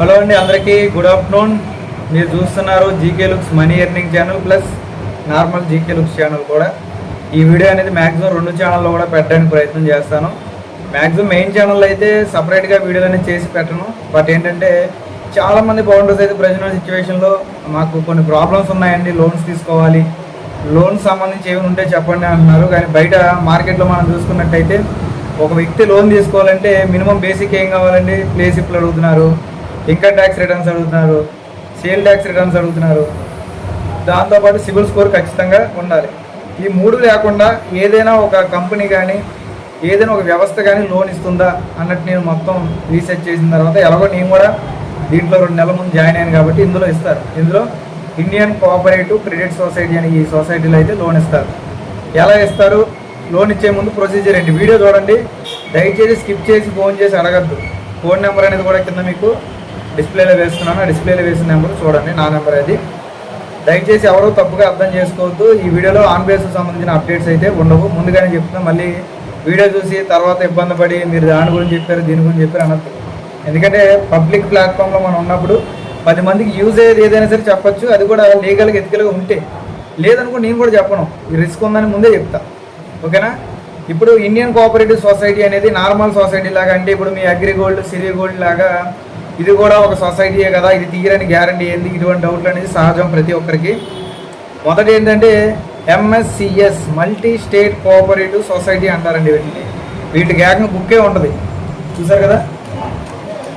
Hello అండి అందరికీ good afternoon మీరు చూస్తున్నారు GK looks money earning channel plus normal GK looks channel కూడా. ఈ వీడియో అనేది మ్యాక్సిమం రెండు ఛానల్లో కూడా పెట్టడానికి ప్రయత్నం చేస్తాను. మ్యాక్సిమం మెయిన్ ఛానల్ అయితే సపరేట్గా వీడియోలు అనేది చేసి పెట్టను. బట్ ఏంటంటే చాలామంది బౌండర్స్ అయితే ప్రజెంట్ సిచ్యువేషన్లో మాకు కొన్ని ప్రాబ్లమ్స్ ఉన్నాయండి లోన్స్ తీసుకోవాలి. లోన్ సంబంధించి ఏమైనా ఉంటే చెప్పండి అంటున్నారు. కానీ బయట మార్కెట్లో మనం చూసుకున్నట్టయితే ఒక వ్యక్తి లోన్ తీసుకోవాలంటే మినిమం బేసిక్ ఏం కావాలండి? ప్లేస్ ఇప్పుడు అడుగుతున్నారు. ఇన్కమ్ ట్యాక్స్ రిటర్న్స్ అడుగుతున్నారు సేల్ ట్యాక్స్ రిటర్న్స్ అడుగుతున్నారు. దాంతోపాటు సిబిల్ స్కోర్ ఖచ్చితంగా ఉండాలి. ఈ మూడు లేకుండా ఏదైనా ఒక కంపెనీ కానీ ఏదైనా ఒక వ్యవస్థ కానీ లోన్ ఇస్తుందా అన్నట్టు నేను మొత్తం రీసెర్చ్ చేసిన తర్వాత ఎలాగో నేను కూడా దీంట్లో రెండు నెలల ముందు జాయిన్ అయ్యాను కాబట్టి ఇందులో ఇస్తారు. ఇందులో ఇండియన్ కోఆపరేటివ్ క్రెడిట్ సొసైటీ అనే ఈ సొసైటీలో అయితే లోన్ ఇస్తారు. ఎలా ఇస్తారు? లోన్ ఇచ్చే ముందు ప్రొసీజర్ ఏంటి? వీడియో చూడండి. దయచేసి స్కిప్ చేసి ఫోన్ చేసి అడగద్దు. ఫోన్ నెంబర్ అనేది కూడా కింద మీకు డిస్ప్లేలో వేస్తున్నాను. డిస్ప్లేలో వేసిన నెంబర్ చూడండి నా నెంబర్ అది. దయచేసి ఎవరో తప్పుగా అర్థం చేసుకోవద్దు. ఈ వీడియోలో ఆన్ బేస్ సంబంధించిన అప్డేట్స్ అయితే ఉండవు. ముందుగానే చెప్తున్నా మళ్ళీ వీడియో చూసి తర్వాత ఇబ్బంది పడి మీరు దాని గురించి చెప్పారు దీని గురించి చెప్పారు అనొద్దు. ఎందుకంటే పబ్లిక్ ప్లాట్ఫామ్లో మనం ఉన్నప్పుడు పది మందికి యూజ్ అయ్యేది ఏదైనా సరే చెప్పొచ్చు. అది కూడా లీగల్గా ఎథికల్గా ఉంటే. లేదనుకో నేను కూడా చెప్పను. రిస్క్ ఉందని ముందే చెప్తా. ఓకేనా? ఇప్పుడు ఇండియన్ కోఆపరేటివ్ సొసైటీ అనేది నార్మల్ సొసైటీ లాగా అంటే ఇప్పుడు మీ అగ్రి గోల్డ్ సిరి గోల్డ్ లాగా ఇది కూడా ఒక సొసైటీయే కదా ఇది తీయరని గ్యారంటీ ఏంది? ఇటువంటి డౌట్లు అనేది సహజం ప్రతి ఒక్కరికి. మొదటి ఏంటంటే MSCS multi state cooperative society అంటారండి వీటిని. వీటి ఏకంగా బుక్కే ఉంటుంది. చూసారు కదా?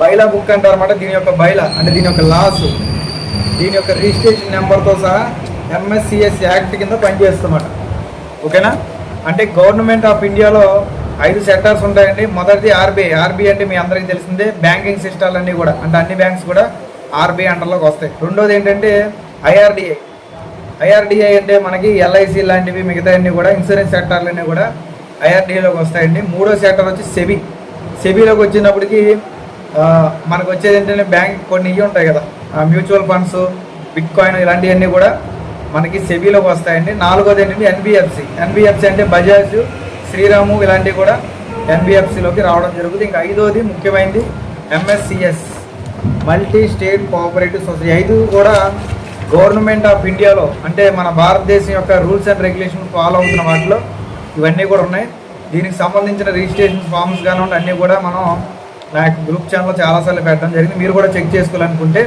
బైలా బుక్ అంటారు అనమాట దీని యొక్క బైలా అంటే దీని యొక్క లాస్ దీని యొక్క రిజిస్ట్రేషన్ నెంబర్తో సహా ఎంఎస్సిఎస్ యాక్ట్ కింద పనిచేస్తుందన్నమాట. ఓకేనా? అంటే గవర్నమెంట్ ఆఫ్ ఇండియాలో ఐదు సెక్టార్స్ ఉంటాయండి. మొదటిది ఆర్బీఐ. ఆర్బీఐ అంటే మీ అందరికీ తెలిసిందే. బ్యాంకింగ్ సిస్టాలు అన్నీ కూడా. అంటే అన్ని బ్యాంక్స్ కూడా ఆర్బీఐ అండర్లోకి వస్తాయి. రెండోది ఏంటంటే ఐఆర్డిఐ. ఐఆర్డిఐ అంటే మనకి ఎల్ఐసి లాంటివి మిగతా అన్ని కూడా ఇన్సూరెన్స్ సెక్టార్లన్నీ కూడా ఐఆర్డిఐలోకి వస్తాయండి. మూడో సెక్టర్ వచ్చి సెబీ. సెబీలోకి వచ్చినప్పటికి మనకు వచ్చేది ఏంటంటే బ్యాంక్ కొన్ని ఇవి ఉంటాయి కదా. మ్యూచువల్ ఫండ్స్ బిట్ కాయిన్ ఇలాంటివన్నీ కూడా మనకి సెబీలోకి వస్తాయండి. నాలుగోది ఏంటంటే ఎన్బిఎఫ్సి. ఎన్బిఎఫ్సి అంటే బజాజ్ శ్రీరాము ఇలాంటివి కూడా ఎన్బిఎఫ్సిలోకి రావడం జరుగుతుంది. ఇంకా ఐదోది ముఖ్యమైనది MSCS multi state cooperative society. ఐదు కూడా గవర్నమెంట్ ఆఫ్ ఇండియాలో అంటే మన భారతదేశం యొక్క రూల్స్ అండ్ రెగ్యులేషన్ ఫాలో అవుతున్న వాటిలో ఇవన్నీ కూడా ఉన్నాయి. దీనికి సంబంధించిన రిజిస్ట్రేషన్ ఫామ్స్ కానివ్వండి అన్నీ కూడా మనం నా యొక్క గ్రూప్ ఛానల్లో చాలాసార్లు పెట్టడం జరిగింది. మీరు కూడా చెక్ చేసుకోవాలనుకుంటే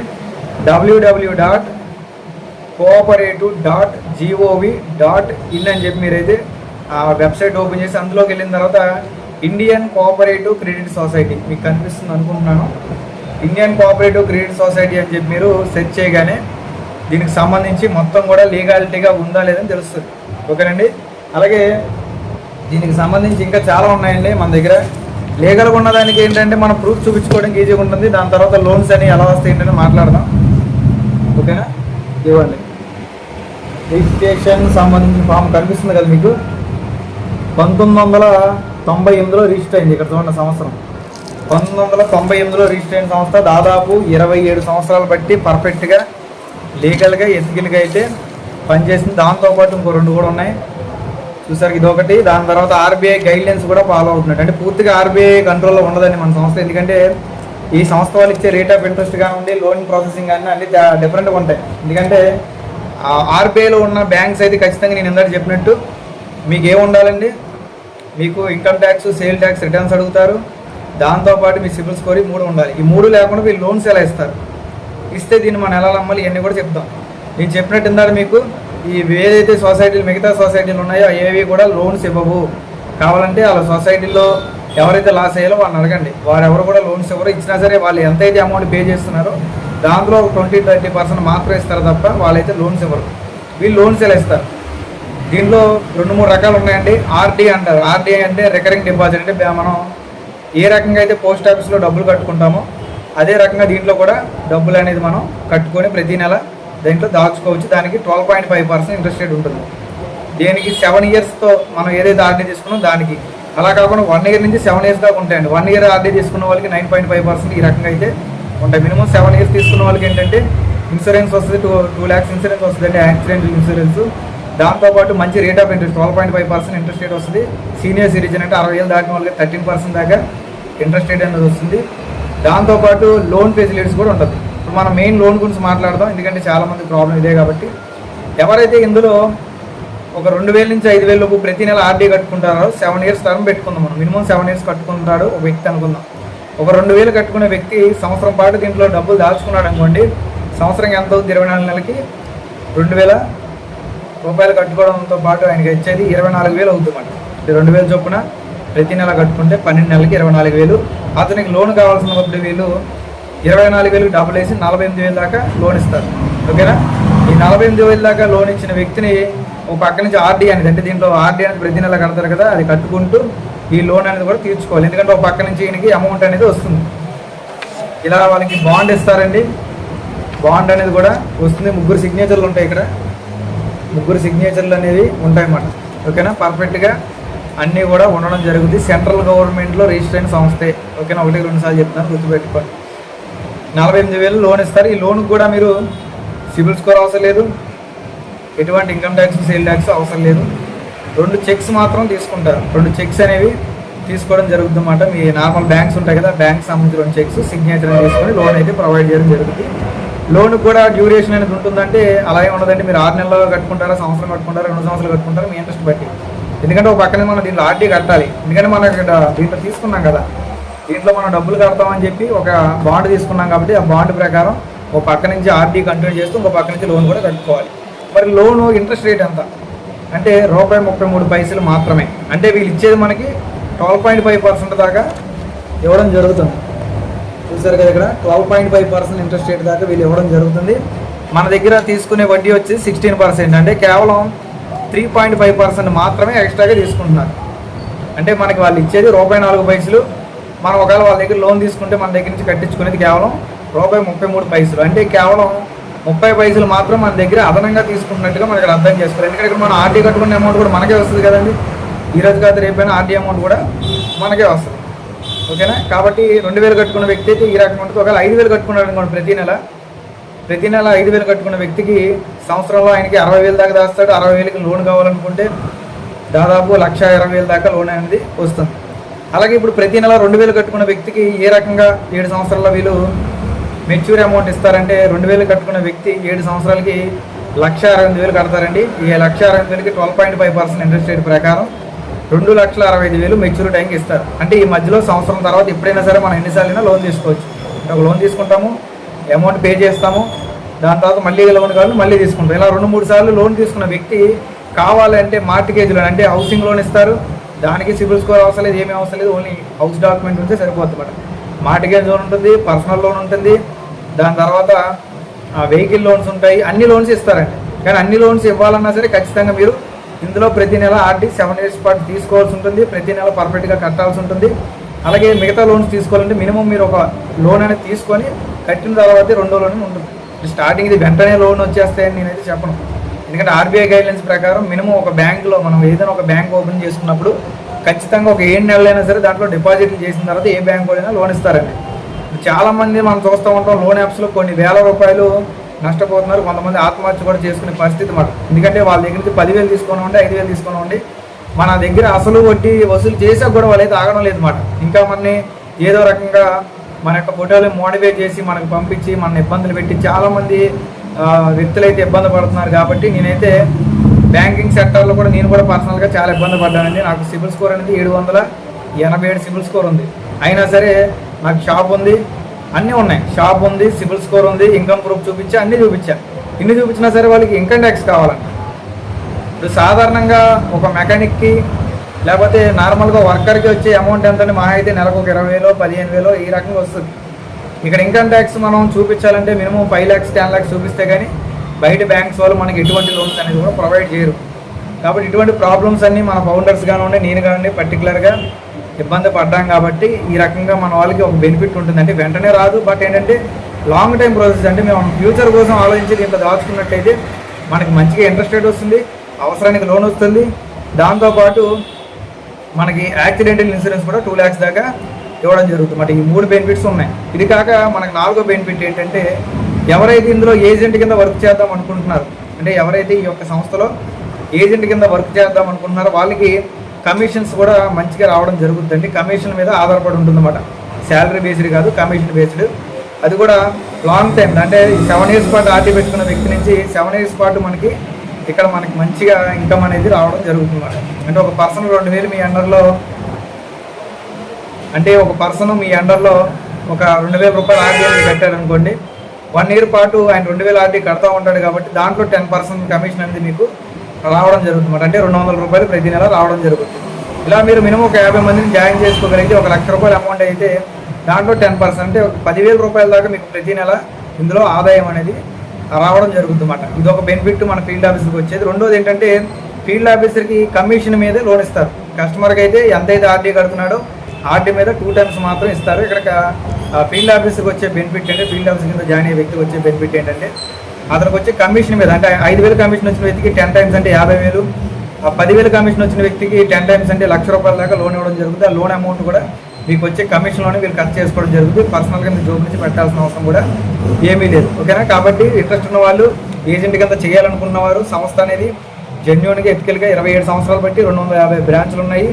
W W dot cooperative dot G O V dot in అని చెప్పి మీరైతే ఆ వెబ్సైట్ ఓపెన్ చేసి అందులోకి వెళ్ళిన తర్వాత ఇండియన్ కోఆపరేటివ్ క్రెడిట్ సొసైటీ మీకు కనిపిస్తుంది అనుకుంటున్నాను. ఇండియన్ కోఆపరేటివ్ క్రెడిట్ సొసైటీ అని చెప్పి మీరు సెర్చ్ చేయగానే దీనికి సంబంధించి మొత్తం కూడా లీగాలిటీగా ఉందా లేదని తెలుస్తుంది. ఓకేనండి? అలాగే దీనికి సంబంధించి ఇంకా చాలా ఉన్నాయండి మన దగ్గర. లీగల్గా ఉన్నదానికి ఏంటంటే మనం ప్రూఫ్ చూపించుకోవడానికి ఈజీగా ఉంటుంది. దాని తర్వాత లోన్స్ అని ఎలా వస్తాయి ఏంటని మాట్లాడదాం. ఓకేనా? ఇవ్వండి. రిజిస్ట్రేషన్ సంబంధించిన ఫామ్ కనిపిస్తుంది కదా మీకు? పంతొమ్మిది వందల తొంభై ఎనిమిదిలో రిజిస్టర్ అయింది ఇక్కడ చూడండి సంవత్సరం. పంతొమ్మిది వందల తొంభై ఎనిమిదిలో రిజిస్టర్ అయిన సంస్థ దాదాపు ఇరవై ఏడు సంవత్సరాలు బట్టి పర్ఫెక్ట్గా లీగల్గా ఎథికల్గా అయితే పనిచేసింది. దాంతోపాటు ఇంకో రెండు కూడా ఉన్నాయి. చూసారు ఇదొకటి దాని తర్వాత ఆర్బీఐ గైడ్లైన్స్ కూడా ఫాలో అవుతున్నాడు అంటే పూర్తిగా ఆర్బీఐ కంట్రోల్లో ఉండదండి మన సంస్థ. ఎందుకంటే ఈ సంస్థ వాళ్ళు ఇచ్చే రేట్ ఆఫ్ ఇంట్రెస్ట్ కానివ్వండి లోన్ ప్రాసెసింగ్ కానీ అన్ని డిఫరెంట్గా ఉంటాయి. ఎందుకంటే ఆర్బీఐలో ఉన్న బ్యాంక్స్ అయితే ఖచ్చితంగా నేను ఇందాక చెప్పినట్టు మీకు ఏమి ఉండాలండి? మీకు income tax sale tax returns అడుగుతారు. దాంతోపాటు మీ సిబిల్ స్కోర్ మూడు ఉండాలి. ఈ మూడు లేకుండా వీళ్ళు లోన్స్ ఎలా ఇస్తారు? ఇస్తే దీన్ని మనం ఎలా నమ్మాలి ఇవన్నీ కూడా చెప్తాం. నేను చెప్పినట్టు ఇందాక మీకు ఈ ఏదైతే సొసైటీలు మిగతా సొసైటీలు ఉన్నాయో ఏవి కూడా లోన్స్ ఇవ్వవు. కావాలంటే వాళ్ళ సొసైటీలో ఎవరైతే లాస్ అయ్యాలో వాళ్ళని అడగండి. వారు ఎవరు కూడా లోన్స్ ఇవ్వరు. ఇచ్చినా సరే వాళ్ళు ఎంతైతే అమౌంట్ పే చేస్తున్నారో దాంట్లో ఒక ట్వంటీ థర్టీ పర్సెంట్ మాత్రం ఇస్తారు తప్ప వాళ్ళైతే లోన్స్ ఇవ్వరు. వీళ్ళు లోన్స్ ఎలా ఇస్తారు? దీంట్లో రెండు మూడు రకాలు ఉన్నాయండి. ఆర్డీ అంటారు ఆర్డీ అంటే రికరింగ్ డిపాజిట్ అంటే మనం ఏ రకంగా అయితే పోస్ట్ ఆఫీస్లో డబ్బులు కట్టుకుంటామో అదే రకంగా దీంట్లో కూడా డబ్బులు అనేది మనం కట్టుకొని ప్రతి నెల దీంట్లో దాచుకోవచ్చు. దానికి twelve point five percent interest rate ఉంటుంది. దీనికి సెవెన్ ఇయర్స్తో మనం ఏదైతే ఆర్డీ తీసుకున్నాం దానికి. అలా కాకుండా వన్ ఇయర్ నుంచి సెవెన్ ఇయర్స్ దాకా ఉంటాయండి. వన్ ఇయర్ ఆర్డీ తీసుకున్న వాళ్ళకి నైన్ పాయింట్ ఫైవ్ పర్సెంట్ ఈ రకంగా అయితే ఉంటాయి. మినిమం సెవెన్ ఇయర్స్ తీసుకున్న వాళ్ళకి ఏంటంటే ఇన్సూరెన్స్ వస్తుంది టూ టూ ల్యాక్స్ ఇన్సూరెన్స్ వస్తుందండి. యాక్సిడెంట్ యాక్సిడెంటల్ ఇన్సూరెన్స్ దాంతోపాటు మంచి rate of interest twelve point five percent interest rate వస్తుంది. సీనియర్ సిటిజన్ అంటే అరవై ఏళ్ళు దాటిన వాళ్ళకి థర్టీన్ పర్సెంట్ దాకా ఇంట్రెస్ట్ రేట్ అనేది వస్తుంది. దాంతోపాటు లోన్ ఫెసిలిటీస్ కూడా ఉంటుంది ఇప్పుడు మనం మెయిన్ లోన్ గురించి మాట్లాడదాం. ఎందుకంటే చాలా మంది ప్రాబ్లం ఇదే కాబట్టి. ఎవరైతే ఇందులో ఒక రెండు వేల నుంచి ఐదు వేల లోపు ప్రతి నెల ఆర్డీ కట్టుకుంటారో సెవెన్ ఇయర్స్ టర్మ్ పెట్టుకుందాం మనం. మినిమం సెవెన్ ఇయర్స్ కట్టుకుంటాడు ఒక వ్యక్తి అనుకుందాం. ఒక రెండు వేలు కట్టుకునే వ్యక్తి సంవత్సరం పాటు దీంట్లో డబ్బులు దాచుకున్నాడు అనుకోండి సంవత్సరం ఎంత అవుతుంది ఇరవై నాలుగు నెలలకి రెండు వేల? రూపాయలు కట్టుకోవడంతో పాటు ఆయనకి వచ్చేది ఇరవై నాలుగు వేలు అవుతుంది రెండు వేలు చొప్పున ప్రతి నెల కట్టుకుంటే పన్నెండు నెలలకి ఇరవై నాలుగు వేలు. అతనికి లోన్ కావాల్సిన వీళ్ళు ఇరవై నాలుగు వేలు డబ్బులు వేసి నలభై ఎనిమిది వేలు దాకా లోన్ ఇస్తారు. ఓకేనా? ఈ నలభై ఎనిమిది వేలు దాకా లోన్ ఇచ్చిన వ్యక్తిని ఒక పక్క నుంచి ఆర్డీ అనేది అంటే దీంట్లో ఆర్డీ అనేది ప్రతి నెల కడతారు కదా అది కట్టుకుంటూ ఈ లోన్ అనేది కూడా తీర్చుకోవాలి. ఎందుకంటే ఒక పక్క నుంచి ఈయనకి అమౌంట్ అనేది వస్తుంది. ఇలా వాళ్ళకి బాండ్ ఇస్తారండి. బాండ్ అనేది కూడా వస్తుంది. ముగ్గురు సిగ్నేచర్లు ఉంటాయి ఇక్కడ. ముగ్గురు సిగ్నేచర్లు అనేవి ఉంటాయన్నమాట. ఓకేనా? పర్ఫెక్ట్గా అన్నీ కూడా ఉండడం జరుగుతుంది సెంట్రల్ గవర్నమెంట్లో రిజిస్టర్ అయిన సంస్థే. ఓకేనా? ఒకటి రెండు సార్లు చెప్తాను గుర్తుపెట్టుకోండి. నలభై ఎనిమిది వేలు లోన్ ఇస్తారు. ఈ లోన్ కూడా మీరు సిబిల్ స్కోర్ అవసరం లేదు. ఎటువంటి ఇన్కమ్ ట్యాక్స్ సేల్ ట్యాక్స్ అవసరం లేదు. రెండు చెక్స్ మాత్రం తీసుకుంటారు. రెండు చెక్స్ అనేవి తీసుకోవడం జరుగుతుంది అన్నమాట మీ నార్మల్ బ్యాంక్స్ ఉంటాయి కదా? బ్యాంక్ సంబంధించిన రెండు చెక్స్ సిగ్నేచర్ తీసుకొని లోన్ అయితే ప్రొవైడ్ చేయడం జరుగుతుంది లోన్ కూడా డ్యూరేషన్ అనేది ఉంటుందంటే అలాగే ఉండదండి. మీరు ఆరు నెలలో కట్టుకుంటారా సంవత్సరం కట్టుకుంటారా రెండు సంవత్సరాలు కట్టుకుంటారా మీ ఇంట్రెస్ట్ బట్టి. ఎందుకంటే ఒక పక్కనే మనం దీంట్లో ఆర్డీ కట్టాలి. ఎందుకంటే మనం ఇక్కడ దీంట్లో తీసుకున్నాం కదా. దీంట్లో మనం డబ్బులు కడతామని చెప్పి ఒక బాండ్ తీసుకున్నాం కాబట్టి ఆ బాండ్ ప్రకారం ఒక పక్క నుంచి ఆర్డీ కంటిన్యూ చేస్తూ ఇంకో పక్క నుంచి లోన్ కూడా కట్టుకోవాలి. మరి లోన్ ఇంట్రెస్ట్ రేట్ ఎంత? అంటే రూపాయి ముప్పై మూడు పైసలు మాత్రమే. అంటే వీళ్ళు ఇచ్చేది మనకి ట్వెల్వ్ పాయింట్ ఫైవ్ పర్సెంట్ దాకా ఇవ్వడం జరుగుతుంది. చూసారు కదా ఇక్కడ? Twelve point five percent interest rate దాకా వీళ్ళు ఇవ్వడం జరుగుతుంది. మన దగ్గర తీసుకునే వడ్డీ వచ్చి సిక్స్టీన్ పర్సెంట్ అంటే కేవలం త్రీ పాయింట్ ఫైవ్ పర్సెంట్ మాత్రమే ఎక్స్ట్రాగా తీసుకుంటున్నారు. అంటే మనకి వాళ్ళు ఇచ్చేది రూపాయి నాలుగు పైసలు. మనం ఒకవేళ వాళ్ళ దగ్గర లోన్ తీసుకుంటే మన దగ్గర నుంచి కట్టించుకునేది కేవలం రూపాయి ముప్పై మూడు పైసలు. అంటే కేవలం ముప్పై పైసలు మాత్రం మన దగ్గర అదనంగా తీసుకుంటున్నట్టుగా మనకి అర్థం చేసుకోవాలి. ఎందుకంటే ఇక్కడ మనం ఆర్డీ కట్టుకునే అమౌంట్ కూడా మనకే వస్తుంది కదండి. ఈ రోజు కాదు రేపైనా ఆర్డీ అమౌంట్ కూడా మనకే వస్తుంది. ఓకేనా? కాబట్టి రెండు వేలు కట్టుకున్న వ్యక్తి అయితే ఈ రకంగా ఉంటుంది. ఒకవేళ ఐదు వేలు కట్టుకున్నాడు అనుకోండి ప్రతి నెల. ప్రతి నెల ఐదు వేలు కట్టుకున్న వ్యక్తికి సంవత్సరంలో ఆయనకి అరవై వేలు దాకా దాస్తాడు. అరవై వేలకి లోన్ కావాలనుకుంటే దాదాపు లక్ష ఇరవై వేలు దాకా లోన్ అనేది వస్తుంది. అలాగే ఇప్పుడు ప్రతి నెల రెండు వేలు కట్టుకున్న వ్యక్తికి ఏ రకంగా ఏడు సంవత్సరాల వీళ్ళు మెచ్యూర్ అమౌంట్ ఇస్తారంటే రెండు వేలు కట్టుకున్న వ్యక్తి ఏడు సంవత్సరాలకి లక్ష అరవై వేలు కడతారండి. ఈ లక్ష అరవై వేలకి twelve point five percent interest rate ప్రకారం రెండు లక్షల అరవై ఐదు వేలు మెచ్యూర్ టైంకి ఇస్తారు. అంటే ఈ మధ్యలో సంవత్సరం తర్వాత ఎప్పుడైనా సరే మనం ఎన్నిసార్లు అయినా లోన్ తీసుకోవచ్చు. ఒక లోన్ తీసుకుంటాము అమౌంట్ పే చేస్తాము దాని తర్వాత మళ్ళీ లోన్ కావాలి మళ్ళీ తీసుకుంటాం. ఇలా రెండు మూడు సార్లు లోన్ తీసుకున్న వ్యక్తి కావాలంటే మార్టిగేజ్ లోన్ అంటే హౌసింగ్ లోన్ ఇస్తారు. దానికి సిబిల్ స్కోర్ అవసరం లేదు ఏమీ అవసరం లేదు ఓన్లీ హౌస్ డాక్యుమెంట్ ఉంటే సరిపోతుంది మేడం మార్టిగేజ్ లోన్ ఉంటుంది పర్సనల్ లోన్ ఉంటుంది. దాని తర్వాత వెహికల్ లోన్స్ ఉంటాయి. అన్ని లోన్స్ ఇస్తారండి. కానీ అన్ని లోన్స్ ఇవ్వాలన్నా సరే ఖచ్చితంగా మీరు ఇందులో ప్రతి నెల ఆర్డీ సెవెన్ ఇయర్స్ పాటు తీసుకోవాల్సి ఉంటుంది. ప్రతి నెల పర్ఫెక్ట్గా కట్టాల్సి ఉంటుంది. అలాగే మిగతా లోన్స్ తీసుకోవాలంటే మినిమం మీరు ఒక లోన్ అనేది తీసుకొని కట్టిన తర్వాత రెండో లోన్ ఉంటుంది. స్టార్టింగ్ ఇది వెంటనే లోన్ వచ్చేస్తాయని నేనైతే చెప్పను. ఎందుకంటే ఆర్బీఐ గైడ్లైన్స్ ప్రకారం మినిమం ఒక బ్యాంకులో మనం ఏదైనా ఒక బ్యాంక్ ఓపెన్ చేసుకున్నప్పుడు ఖచ్చితంగా ఒక ఏడు నెలలైనా సరే దాంట్లో డిపాజిట్లు చేసిన తర్వాత ఏ బ్యాంకు అయినా లోన్ ఇస్తారండి. చాలామంది మనం చూస్తూ ఉంటాం లోన్ యాప్స్లో కొన్ని వేల రూపాయలు నష్టపోతున్నారు. కొంతమంది ఆత్మహత్య కూడా చేసుకునే పరిస్థితి మాట. ఎందుకంటే వాళ్ళ దగ్గర నుంచి పదివేలు తీసుకోనివ్వండి ఐదు వేలు తీసుకొని ఉండి మన దగ్గర అసలు వడ్డీ వసూలు చేసాక కూడా వాళ్ళైతే ఆగడం లేదు మాట. ఇంకా మనని ఏదో రకంగా మన యొక్క ఫోటోలు మోటివేట్ చేసి మనకు పంపించి మన ఇబ్బందులు పెట్టి చాలామంది వ్యక్తులు అయితే ఇబ్బంది పడుతున్నారు కాబట్టి నేనైతే బ్యాంకింగ్ సెక్టర్లో కూడా నేను కూడా పర్సనల్గా చాలా ఇబ్బంది పడ్డానండి. నాకు సిబిల్ స్కోర్ అనేది ఏడు వందల ఎనభై ఏడు సిబిల్ స్కోర్ ఉంది. అయినా సరే నాకు షాప్ ఉంది. అన్నీ ఉన్నాయి. షాప్ ఉంది సిబిల్ స్కోర్ ఉంది ఇన్కమ్ ప్రూఫ్ చూపించా అన్నీ చూపించా. ఇన్ని చూపించినా సరే వాళ్ళకి ఇన్కమ్ ట్యాక్స్ కావాలండి ఇప్పుడు సాధారణంగా ఒక మెకానిక్కి లేకపోతే నార్మల్గా వర్కర్కి వచ్చే అమౌంట్ ఎంత మా అయితే నెలకు ఒక ఇరవై వేలో పదిహేను వేలో ఈ రకంగా వస్తుంది. ఇక్కడ ఇన్కమ్ ట్యాక్స్ మనం చూపించాలంటే minimum five lakhs ten lakhs చూపిస్తే కానీ బయట బ్యాంక్స్ వాళ్ళు మనకి ఎటువంటి లోన్స్ అనేది కూడా ప్రొవైడ్ చేయరు. కాబట్టి ఇటువంటి ప్రాబ్లమ్స్ అన్నీ మన ఫౌండర్స్ కానివ్వండి నేను కానివ్వండి పర్టికులర్గా ఇబ్బంది పడ్డాం కాబట్టి ఈ రకంగా మన వాళ్ళకి ఒక బెనిఫిట్ ఉంటుంది అంటే వెంటనే రాదు బట్ ఏంటంటే లాంగ్ టైం ప్రాసెస్ అంటే మేము ఫ్యూచర్ కోసం ఆలోచించి దీంట్లో దాచుకున్నట్టయితే మనకి మంచిగా ఇంట్రెస్ట్ రేట్ వస్తుంది అవసరానికి లోన్ వస్తుంది. దాంతోపాటు మనకి యాక్సిడెంటల్ ఇన్సూరెన్స్ కూడా టూ ల్యాక్స్ దాకా ఇవ్వడం జరుగుతుంది. మరి ఈ మూడు బెనిఫిట్స్ ఉన్నాయి. ఇది కాక మనకు నాలుగో బెనిఫిట్ ఏంటంటే ఎవరైతే ఇందులో ఏజెంట్ కింద వర్క్ చేద్దాం అనుకుంటున్నారు అంటే ఎవరైతే ఈ యొక్క సంస్థలో ఏజెంట్ కింద వర్క్ చేద్దాం అనుకుంటున్నారో వాళ్ళకి కమిషన్స్ కూడా మంచిగా రావడం జరుగుతుందండి. కమిషన్ మీద ఆధారపడి ఉంటుందన్నమాట. శాలరీ బేస్డ్ కాదు కమిషన్ బేస్డ్ అది కూడా లాంగ్ టైం అంటే సెవెన్ ఇయర్స్ పాటు ఆర్టీ పెట్టుకున్న వ్యక్తి నుంచి సెవెన్ ఇయర్స్ పాటు మనకి ఇక్కడ మనకి మంచిగా ఇన్కమ్ అనేది రావడం జరుగుతుంది అన్నమాట. అంటే ఒక పర్సన్ రెండు వేలు మీ అండర్లో అంటే ఒక పర్సన్ మీ అండర్లో ఒక రెండు వేల రూపాయలు ఆర్డీ అనేది కట్టారనుకోండి వన్ ఇయర్ పాటు ఆయన రెండు వేల ఆర్డీ కడతా ఉంటాడు కాబట్టి దాంట్లో టెన్ పర్సెంట్ కమిషన్ అనేది మీకు రావడం జరుగుతుంది అంటే రెండు వందల రూపాయలు ప్రతి నెల రావడం జరుగుతుంది. ఇలా మీరు మినిమం ఒక యాభై మందిని జాయిన్ చేసుకోగలిగితే ఒక లక్ష రూపాయల అమౌంట్ అయితే దాంట్లో టెన్ పర్సెంట్ అంటే ఒక పదివేల రూపాయల దాకా మీకు ప్రతి నెల ఇందులో ఆదాయం అనేది రావడం జరుగుతుంది అన్నమాట ఇది ఒక బెనిఫిట్ మన ఫీల్డ్ ఆఫీసర్కి వచ్చేది. రెండోది ఏంటంటే ఫీల్డ్ ఆఫీసర్కి కమిషన్ మీదే లోన్ ఇస్తారు. కస్టమర్కి అయితే ఎంతైతే ఆర్డీ కడుతున్నాడో ఆర్డీ మీద టూ టైమ్స్ మాత్రం ఇస్తారు. ఇక్కడ ఫీల్డ్ ఆఫీసర్కి వచ్చే బెనిఫిట్ అంటే ఫీల్డ్ ఆఫీసర్ కింద జాయిన్ అయ్యే వ్యక్తికి వచ్చే బెనిఫిట్ ఏంటంటే అతనికి వచ్చే కమిషన్ మీద అంటే ఐదు వేలు కమిషన్ వచ్చిన వ్యక్తికి టెన్ టైమ్స్ అంటే యాభై వేలు ఆ పదివేలు కమిషన్ వచ్చిన వ్యక్తికి టెన్ టైమ్స్ అంటే లక్ష రూపాయల దాకా లోన్ ఇవ్వడం జరుగుతుంది. ఆ లోన్ అమౌంట్ కూడా మీకు వచ్చే కమిషన్లోనే మీరు ఖర్చు చేసుకోవడం జరుగుతుంది. పర్సనల్గా మీరు జోబు నుంచి పెట్టాల్సిన అవసరం కూడా ఏమీ లేదు. ఓకేనా? కాబట్టి ఇంట్రెస్ట్ ఉన్న వాళ్ళు ఏజెంట్ కింద చేయాలనుకున్న వారు సంస్థ అనేది జెన్యున్గా ఎథికల్గా ఇరవై ఏడు సంవత్సరాలు బట్టి రెండు వందల యాభై బ్రాంచ్లు ఉన్నాయి.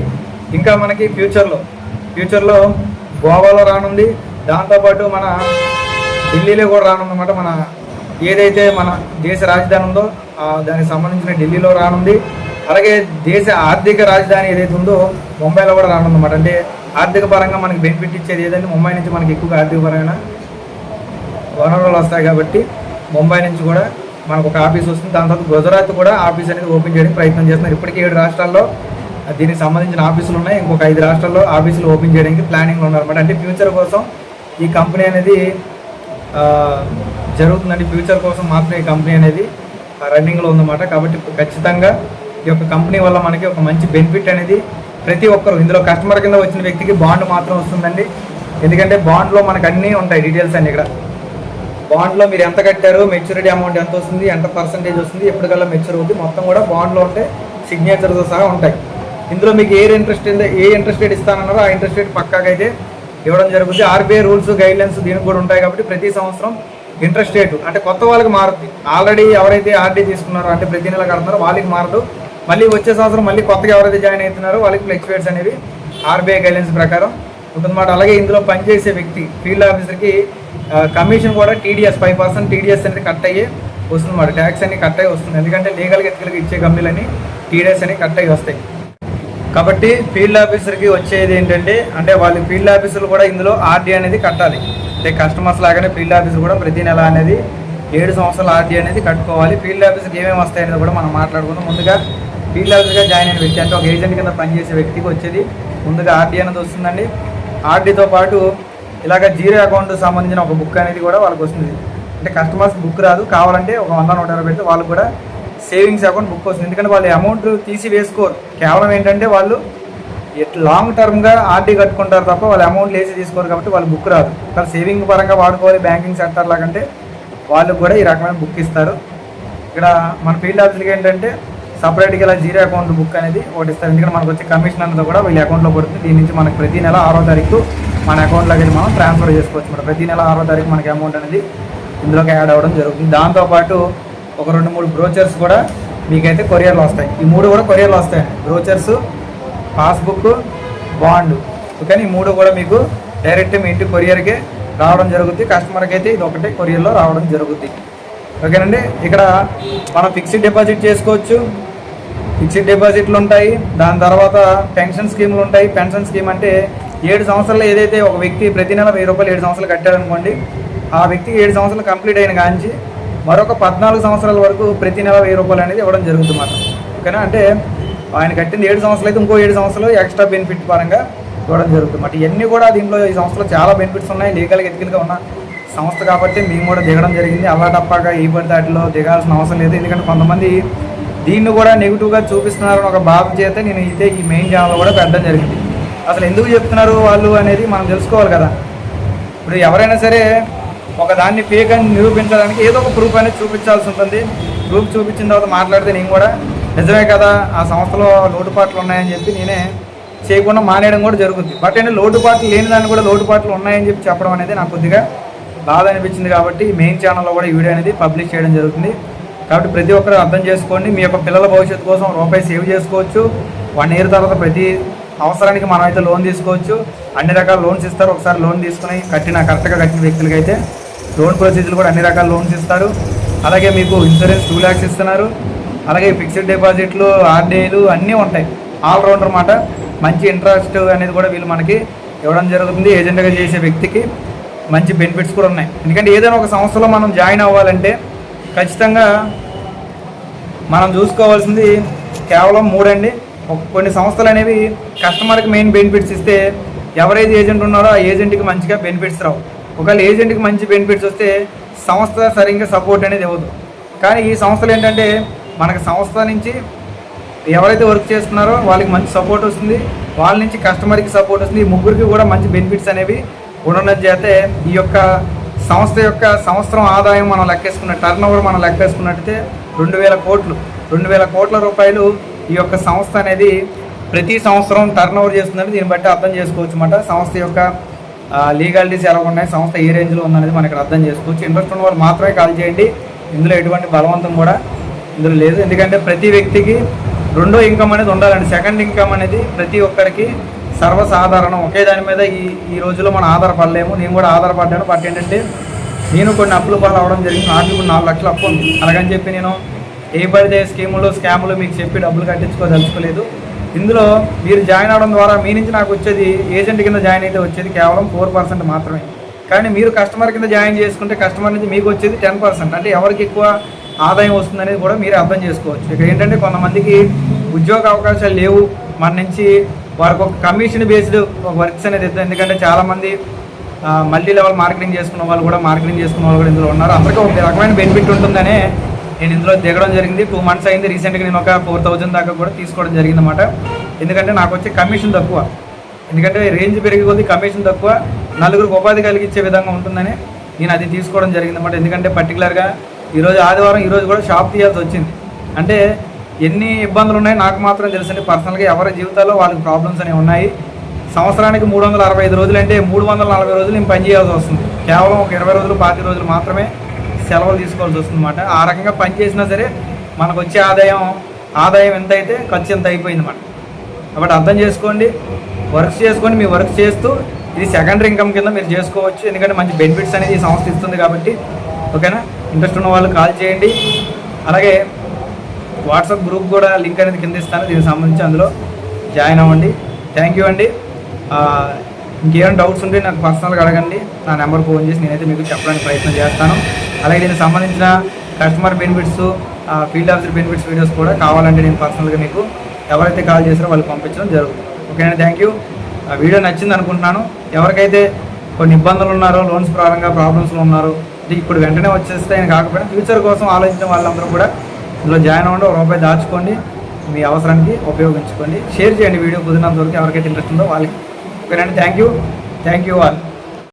ఇంకా మనకి ఫ్యూచర్లో ఫ్యూచర్లో గోవాలో రానుంది. దాంతోపాటు మన ఢిల్లీలో కూడా రానుందన్నమాట మన ఏదైతే మన దేశ రాజధాని ఉందో దానికి సంబంధించిన ఢిల్లీలో రానుంది. అలాగే దేశ ఆర్థిక రాజధాని ఏదైతే ఉందో ముంబైలో కూడా రానుందన్నమాట. అంటే ఆర్థిక పరంగా మనకి బెనిఫిట్ ఇచ్చేది ఏదంటే ముంబై నుంచి మనకి ఎక్కువగా ఆర్థిక పరమైన వనరులు వస్తాయి కాబట్టి ముంబై నుంచి కూడా మనకు ఒక ఆఫీస్ వస్తుంది. దాని తర్వాత గుజరాత్ కూడా ఆఫీస్ అనేది ఓపెన్ చేయడానికి ప్రయత్నం చేస్తున్నారు. ఇప్పటికీ ఏడు రాష్ట్రాల్లో దీనికి సంబంధించిన ఆఫీసులు ఉన్నాయి. ఇంకొక ఐదు రాష్ట్రాల్లో ఆఫీసులు ఓపెన్ చేయడానికి ప్లానింగ్లో ఉన్నారన్నమాట. అంటే ఫ్యూచర్ కోసం ఈ కంపెనీ అనేది జరుగుతుందండి ఫ్యూచర్ కోసం మాత్రం ఈ కంపెనీ అనేది రన్నింగ్లో ఉందన్నమాట. కాబట్టి ఖచ్చితంగా ఈ యొక్క కంపెనీ వల్ల మనకి ఒక మంచి బెనిఫిట్ అనేది ప్రతి ఒక్కరు ఇందులో కస్టమర్ కింద వచ్చిన వ్యక్తికి బాండ్ మాత్రం వస్తుందండి. ఎందుకంటే బాండ్లో మనకు అన్నీ ఉంటాయి డీటెయిల్స్ అన్ని ఇక్కడ. బాండ్లో మీరు ఎంత కట్టారు మెచ్యూరిటీ అమౌంట్ ఎంత వస్తుంది ఎంత పర్సంటేజ్ వస్తుంది ఎప్పటికల్లా మెచ్యూర్ అవుతుంది మొత్తం కూడా బాండ్లో ఉంటే సిగ్నేచర్తో సహా ఉంటాయి. ఇందులో మీకు ఏ ఇంట్రెస్ట్ ఏ ఇంట్రెస్ట్ రేట్ ఇస్తానన్నారో ఆ ఇంట్రెస్ట్ రేట్ పక్కాగా అయితే ఇవ్వడం జరుగుతుంది ఆర్బీఐ రూల్స్ గైడ్లైన్స్ దీనికి కూడా ఉంటాయి కాబట్టి ప్రతి సంవత్సరం ఇంట్రెస్ట్ రేటు. అంటే కొత్త వాళ్ళకి మారుతుంది ఆల్రెడీ ఎవరైతే ఆర్డీ తీసుకున్నారో అంటే ప్రతి నెల కడుతున్నారో వాళ్ళకి మారదు. మళ్ళీ వచ్చే సంవత్సరం మళ్ళీ కొత్తగా ఎవరైతే జాయిన్ అవుతున్నారో వాళ్ళకి ఫ్లెక్చువేట్స్ అనేవి ఆర్బీఐ గైడ్లైన్స్ ప్రకారం ఉంటుందన్నమాట. అలాగే ఇందులో పనిచేసే వ్యక్తి ఫీల్డ్ ఆఫీసర్కి కమిషన్ కూడా టీడీఎస్ ఫైవ్ పర్సెంట్ టీడీఎస్ అనేది కట్ అయ్యి వస్తుందన్నమాట. ట్యాక్స్ అన్ని కట్ అయ్యి వస్తుంది. ఎందుకంటే లీగల్గా ఎత్తుకలకి ఇచ్చే కంపెనీలని టీడీఎస్ అని కట్ అయ్యి వస్తాయి. కాబట్టి ఫీల్డ్ ఆఫీసర్కి వచ్చేది ఏంటంటే అంటే వాళ్ళు ఫీల్డ్ ఆఫీసర్లు కూడా ఇందులో ఆర్డీ అనేది కట్టాలి. అంటే కస్టమర్స్ లాగానే ఫీల్డ్ ఆఫీస్ కూడా ప్రతి నెల అనేది ఏడు సంవత్సరాల ఆర్డీ అనేది కట్టుకోవాలి. ఫీల్డ్ ఆఫీస్కి ఏమేమి వస్తాయి అనేది కూడా మనం మాట్లాడుకుందాం. ముందుగా ఫీల్డ్ ఆఫీస్గా జాయిన్ అయిన వ్యక్తి అంటే ఒక ఏజెంట్ కింద పనిచేసే వ్యక్తికి వచ్చేది. ముందుగా ఆర్డీ అనేది వస్తుందండి. ఆర్డీతో పాటు ఇలాగ జీరో అకౌంట్ సంబంధించిన ఒక బుక్ అనేది కూడా వాళ్ళకి వస్తుంది. అంటే కస్టమర్స్ బుక్ రాదు. కావాలంటే ఒక వంద నూట ఇరవై పెడితే వాళ్ళు కూడా సేవింగ్స్ అకౌంట్ బుక్ వస్తుంది. ఎందుకంటే వాళ్ళు అమౌంట్ తీసి వేసుకోరు. కేవలం ఏంటంటే వాళ్ళు లాంగ్ టర్మ్గా ఆర్డీ కట్టుకుంటారు తప్ప వాళ్ళు అమౌంట్ వేసి తీసుకోరు కాబట్టి వాళ్ళు బుక్ రాదు. కానీ సేవింగ్ పరంగా వాడుకోవాలి బ్యాంకింగ్ సెక్టర్ లాగంటే వాళ్ళు కూడా ఈ రకమైన బుక్ ఇస్తారు. ఇక్కడ మన ఫీల్డ్ ఆఫీస్కి ఏంటంటే సపరేట్గా ఇలా జీరో అకౌంట్ బుక్ అనేది ఒకటి ఇస్తారు. ఎందుకంటే మనకు వచ్చే కమిషన్ అంతా కూడా వీళ్ళ అకౌంట్లో పడుతుంది. దీని నుంచి మనకు ప్రతి నెల ఆరో తారీఖు మన అకౌంట్లోకి వెళ్ళి మనం ట్రాన్స్ఫర్ చేసుకోవచ్చు. మరి ప్రతి నెల ఆరో తారీఖు మనకి అమౌంట్ అనేది ఇందులోకి యాడ్ అవ్వడం జరుగుతుంది. దాంతోపాటు ఒక రెండు మూడు బ్రోచర్స్ కూడా మీకైతే కొరియర్లు వస్తాయి. ఈ మూడు కూడా కొరియర్లు వస్తాయి బ్రోచర్స్ పాస్బుక్ బాండ్. ఓకే ఈ మూడు కూడా మీకు డైరెక్ట్ మీ ఇంటి కొరియర్కే రావడం జరుగుతుంది కస్టమర్కి అయితే ఇది ఒకటే కొరియర్లో రావడం జరుగుతుంది ఓకేనండి? ఇక్కడ మనం ఫిక్స్డ్ డిపాజిట్ చేసుకోవచ్చు. ఫిక్స్డ్ డిపాజిట్లు ఉంటాయి. దాని తర్వాత పెన్షన్ స్కీములు ఉంటాయి. పెన్షన్ స్కీమ్ అంటే ఏడు సంవత్సరాలు ఏదైతే ఒక వ్యక్తి ప్రతి నెల వెయ్యి రూపాయలు ఏడు సంవత్సరాలు కట్టాడనుకోండి ఆ వ్యక్తి ఏడు సంవత్సరాలు కంప్లీట్ అయిన కాంచి మరొక పద్నాలుగు సంవత్సరాల వరకు ప్రతి నెల వెయ్యి రూపాయలు అనేది ఇవ్వడం జరుగుతుంది మాట ఓకేనా? అంటే ఆయన కట్టింది ఏడు సంవత్సరాలు అయితే ఇంకో ఏడు సంవత్సరాలు ఎక్స్ట్రా బెనిఫిట్ పరంగా ఇవ్వడం జరుగుతుంది. మాట ఇవన్నీ కూడా దీంట్లో ఈ సంవత్సరంలో చాలా బెనిఫిట్స్ ఉన్నాయి. లీగల్గా ఎథికల్గా ఉన్న సంస్థ కాబట్టి మేము కూడా దిగడం జరిగింది. అలా తప్పగా ఈ పడితే వాటిలో దిగాల్సిన అవసరం లేదు. ఎందుకంటే కొంతమంది దీన్ని కూడా నెగిటివ్గా చూపిస్తున్నారని ఒక భావం చేత నేను అయితే ఈ మెయిన్ ఛానల్ కూడా పెట్టడం జరిగింది. అసలు ఎందుకు చెప్తున్నారు వాళ్ళు అనేది మనం తెలుసుకోవాలి కదా. ఇప్పుడు ఎవరైనా సరే ఒక దాన్ని ఫేక్ అని నిరూపించడానికి ఏదో ఒక ప్రూఫ్ అనేది చూపించాల్సి ఉంటుంది. ప్రూఫ్ చూపించిన తర్వాత మాట్లాడితే నేను కూడా నిజమే కదా ఆ సంస్థలో లోటుపాట్లు ఉన్నాయని చెప్పి నేనే చేయకుండా మానేయడం కూడా జరుగుతుంది బట్ అంటే లోటుపాట్లు లేని దాన్ని కూడా లోటుపాట్లు ఉన్నాయని చెప్పి చెప్పడం అనేది నాకు కొద్దిగా బాధ అనిపించింది కాబట్టి మెయిన్ ఛానల్లో కూడా ఈ వీడియో అనేది పబ్లిష్ చేయడం జరుగుతుంది. కాబట్టి ప్రతి ఒక్కరు అర్థం చేసుకోండి. మీ యొక్క పిల్లల భవిష్యత్తు కోసం రూపాయి సేవ్ చేసుకోవచ్చు. వన్ ఇయర్ తర్వాత ప్రతి అవసరానికి మనం అయితే లోన్ తీసుకోవచ్చు. అన్ని రకాల లోన్స్ ఇస్తారు. ఒకసారి లోన్ తీసుకుని కట్టిన కరెక్ట్గా కట్టిన వ్యక్తులకి అయితే లోన్ ప్రొసీజర్లు కూడా అన్ని రకాల లోన్స్ ఇస్తారు. అలాగే మీకు ఇన్సూరెన్స్ టూ ల్యాక్స్ ఇస్తున్నారు. అలాగే ఫిక్స్డ్ డిపాజిట్లు ఆర్డీఐలు అన్నీ ఉంటాయి. ఆల్రౌండర్ మాట మంచి ఇంట్రెస్ట్ అనేది కూడా వీళ్ళు మనకి ఇవ్వడం జరుగుతుంది. ఏజెంట్గా చేసే వ్యక్తికి మంచి బెనిఫిట్స్ కూడా ఉన్నాయి. ఎందుకంటే ఏదైనా ఒక సంస్థలో మనం జాయిన్ అవ్వాలంటే ఖచ్చితంగా మనం చూసుకోవాల్సింది కేవలం మూడండి. కొన్ని సంస్థలు అనేవి కస్టమర్కి మెయిన్ బెనిఫిట్స్ ఇస్తే ఎవరైతే ఏజెంట్ ఉన్నారో ఆ ఏజెంట్కి మంచిగా బెనిఫిట్స్ రావు. ఒకవేళ ఏజెంట్కి మంచి బెనిఫిట్స్ వస్తే సంస్థ సరిగ్గా సపోర్ట్ అనేది ఇవ్వదు. కానీ ఈ సంస్థలు ఏంటంటే మనకి సంస్థ నుంచి ఎవరైతే వర్క్ చేస్తున్నారో వాళ్ళకి మంచి సపోర్ట్ వస్తుంది. వాళ్ళ నుంచి కస్టమర్కి సపోర్ట్ వస్తుంది. ఈ ముగ్గురికి కూడా మంచి బెనిఫిట్స్ అనేవి ఉండడం చేతే ఈ యొక్క సంస్థ యొక్క సంవత్సరం ఆదాయం మనం లెక్కేసుకున్న టర్న్ ఓవర్ మనం లెక్కేసుకున్నట్టయితే రెండు వేల కోట్లు. రెండు వేల కోట్ల రూపాయలు ఈ యొక్క సంస్థ అనేది ప్రతి సంవత్సరం టర్న్ ఓవర్ చేస్తుందని దీన్ని బట్టి అర్థం చేసుకోవచ్చు అన్నమాట. సంస్థ యొక్క లీగాలిటీస్ ఎలా ఉన్నాయి సంస్థ ఏ రేంజ్లో ఉందనేది మనకి అర్థం చేసుకోవచ్చు. ఇంట్రెస్ట్ ఉన్న వాళ్ళు మాత్రమే కాల్ చేయండి. ఇందులో ఎటువంటి బలవంతం కూడా ఇందులో లేదు. ఎందుకంటే ప్రతి వ్యక్తికి రెండో ఇన్కమ్ అనేది ఉండాలండి. సెకండ్ ఇన్కమ్ అనేది ప్రతి ఒక్కరికి సర్వసాధారణం. ఒకే దాని మీద ఈ ఈ రోజుల్లో మనం ఆధారపడలేము. నేను కూడా ఆధారపడ్డాను. బట్ ఏంటంటే నేను కొన్ని అప్పులు పాలు అవ్వడం జరిగింది. నాకు ఇప్పుడు నాలుగు లక్షలు అప్పు ఉంది. అలాగని చెప్పి నేను ఏ పడితే స్కీములు స్కాములు మీకు చెప్పి డబ్బులు కట్టించుకోదలుచుకోలేదు. ఇందులో మీరు జాయిన్ అవడం ద్వారా మీ నుంచి నాకు వచ్చేది ఏజెంట్ కింద జాయిన్ అయితే వచ్చేది కేవలం ఫోర్ పర్సెంట్ మాత్రమే. కానీ మీరు కస్టమర్ కింద జాయిన్ చేసుకుంటే కస్టమర్ నుంచి మీకు వచ్చేది టెన్ పర్సెంట్ అంటే ఎవరికి ఎక్కువ ఆదాయం వస్తుందనేది కూడా మీరు అర్థం చేసుకోవచ్చు. ఇక్కడ ఏంటంటే కొంతమందికి ఉద్యోగ అవకాశాలు లేవు. మన నుంచి వారికి ఒక కమిషన్ బేస్డ్ వర్క్స్ అనేది ఇద్దాం. ఎందుకంటే చాలామంది మల్టీ లెవెల్ మార్కెటింగ్ చేసుకున్న వాళ్ళు కూడా మార్కెటింగ్ చేసుకున్న వాళ్ళు కూడా ఇందులో ఉన్నారు. అందరికీ ఒక రకమైన బెనిఫిట్ ఉంటుందనే నేను ఇందులో దిగడం జరిగింది. టూ మంత్స్ అయింది. రీసెంట్గా నేను ఒక ఫోర్ థౌజండ్ దాకా కూడా తీసుకోవడం జరిగింది అనమాట ఎందుకంటే నాకు వచ్చే కమిషన్ తక్కువ. ఎందుకంటే రేంజ్ పెరిగి కొద్ది కమిషన్ తక్కువ. నలుగురికి ఉపాధి కలిగించే విధంగా ఉంటుందని నేను అది తీసుకోవడం జరిగింది అనమాట ఎందుకంటే పర్టికులర్గా ఈరోజు ఆదివారం ఈరోజు కూడా షాప్ తీయాల్సి వచ్చింది. అంటే ఎన్ని ఇబ్బందులు ఉన్నాయి నాకు మాత్రం తెలుసండి. పర్సనల్గా ఎవరి జీవితాల్లో వాళ్ళకి ప్రాబ్లమ్స్ అనేవి ఉన్నాయి. సంవత్సరానికి మూడు వందల అరవై ఐదు రోజులు అంటే మూడు వందల నలభై రోజులు నేను పని చేయాల్సి వస్తుంది. కేవలం ఒక ఇరవై రోజులు పాతి రోజులు మాత్రమే సెలవులు తీసుకోవాల్సి వస్తుంది అనమాట ఆ రకంగా పని చేసినా సరే మనకు వచ్చే ఆదాయం ఆదాయం ఎంత అయితే ఖర్చు ఎంత అయిపోయింది అనమాట కాబట్టి అర్థం చేసుకోండి. వర్క్ చేసుకోండి మీ వర్క్ చేస్తూ ఇది సెకండరీ ఇన్కమ్ కింద మీరు చేసుకోవచ్చు. ఎందుకంటే మంచి బెనిఫిట్స్ అనేది ఈ సంస్థ ఇస్తుంది కాబట్టి ఓకేనా? ఇంట్రెస్ట్ ఉన్న వాళ్ళు కాల్ చేయండి. అలాగే వాట్సాప్ గ్రూప్ కూడా లింక్ అనేది కింద ఇస్తాను. దీనికి సంబంధించి అందులో జాయిన్ అవ్వండి. థ్యాంక్ యూ అండి. ఇంకేమైనా డౌట్స్ ఉంటే నాకు పర్సనల్గా అడగండి. నా నెంబర్ ఫోన్ చేసి నేనైతే మీకు చెప్పడానికి ప్రయత్నం చేస్తాను. అలాగే దీనికి సంబంధించిన customer benefits field officer benefits videos కూడా కావాలంటే నేను పర్సనల్గా మీకు ఎవరైతే కాల్ చేసారో వాళ్ళు పంపించడం జరుగుతుంది. ఓకేనా థ్యాంక్ యూ ఆ వీడియో నచ్చింది అనుకుంటున్నాను. ఎవరికైతే కొన్ని ఇబ్బందులు ఉన్నారో లోన్స్ పరంగా ప్రాబ్లమ్స్లో ఉన్నారో ఇప్పుడు వెంటనే వచ్చేస్తాయని కాకపోయినా ఫ్యూచర్ కోసం ఆలోచించిన వాళ్ళందరూ కూడా ఇందులో జాయిన్ అవ్వండి ఒక రూపాయి దాచుకోండి మీ అవసరానికి ఉపయోగించుకోండి. షేర్ చేయండి వీడియో కుదిరినంత వరకు ఎవరికైతే ఇంట్రెస్ట్ ఉందో వాళ్ళకి. ఓకేనండి thank you thank you all